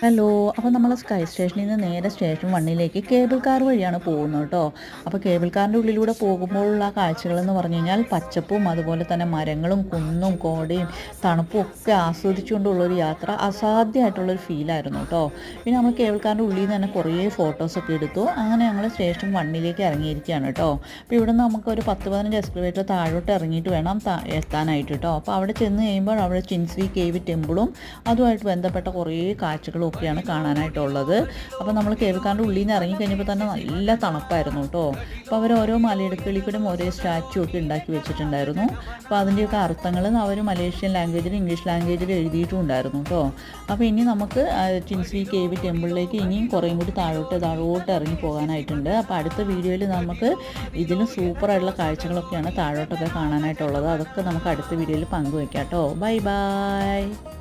Hello അപ്പോൾ നമ്മൾ sky സ്റ്റേഷനിൽ നിന്ന് നേരെ സ്റ്റേഷൻ വണ്ണിലേക്ക് കേബിൾ കാർ വഴിയാണ് പോകുന്നത് കേട്ടോ അപ്പോൾ കേബിൾ കാറിന്റെ ഉള്ളിലൂടെ പോകുമ്പോഴുള്ള കാഴ്ചകളെന്ന് പറഞ്ഞു കഴിഞ്ഞാൽ പച്ചപ്പും അതുപോലെ തന്നെ മരങ്ങളും കുന്നും കോടയും തണുപ്പും ഒക്കെ ആസ്വദിച്ചുകൊണ്ടുള്ളൊരു യാത്ര അസാധ്യമായിട്ടുള്ളൊരു ഫീലായിരുന്നു കേട്ടോ പിന്നെ നമ്മൾ കേബിൾ കാറിന്റെ ഉള്ളിൽ നിന്ന് തന്നെ കുറേ ഫോട്ടോസൊക്കെ എടുത്തു. അങ്ങനെ ഞങ്ങൾ സ്റ്റേഷൻ വണ്ണിലേക്ക് ഇറങ്ങിയിരിക്കുകയാണ് കേട്ടോ അപ്പോൾ ഇവിടെ നമുക്ക് ഒരു പത്ത് പതിനഞ്ച് എക്സ്കലേറ്റർ താഴോട്ട് ഇറങ്ങിയിട്ട് വേണം എത്താനായിട്ട് കേട്ടോ അപ്പോൾ അവിടെ ചെന്ന് കഴിയുമ്പോൾ അവിടെ ചിൻസ്വി കേവ് ടെമ്പിളും അതുമായിട്ട് ബന്ധപ്പെട്ട കുറേ കാഴ്ചകളും ഒക്കെയാണ് കാണാനായിട്ടുള്ളത്. അപ്പോൾ നമ്മൾ കേൾക്കാണ്ട് ഉള്ളിൽ നിന്ന് ഇറങ്ങി കഴിഞ്ഞപ്പോൾ തന്നെ നല്ല തണുപ്പായിരുന്നു കേട്ടോ അപ്പോൾ അവർ ഓരോ മലയിടുക്കളിൽ കൂടെ ഓരോ സ്റ്റാച്ചു ഒക്കെ ഉണ്ടാക്കി വെച്ചിട്ടുണ്ടായിരുന്നു. അപ്പോൾ അതിന്റെയൊക്കെ അർത്ഥങ്ങൾ അവർ മലേഷ്യൻ ലാംഗ്വേജിൽ ഇംഗ്ലീഷ് ലാംഗ്വേജിൽ എഴുതിയിട്ടുണ്ടായിരുന്നു കേട്ടോ അപ്പോൾ ഇനി നമുക്ക് ചിൻസി ചിൻസ്വി കേവ് ടെമ്പിളിലേക്ക് ഇനിയും കുറേയും കൂടി താഴോട്ട് താഴോട്ട് ഇറങ്ങി പോകാനായിട്ടുണ്ട്. അപ്പോൾ അടുത്ത വീഡിയോയിൽ നമുക്ക് ഇതിന് സൂപ്പറായിട്ടുള്ള കാഴ്ചകളൊക്കെയാണ് താഴോട്ടൊക്കെ കാണാനായിട്ടുള്ളത്. അതൊക്കെ നമുക്ക് അടുത്ത വീഡിയോയിൽ പങ്കുവെക്കാം കേട്ടോ ബൈ ബൈ.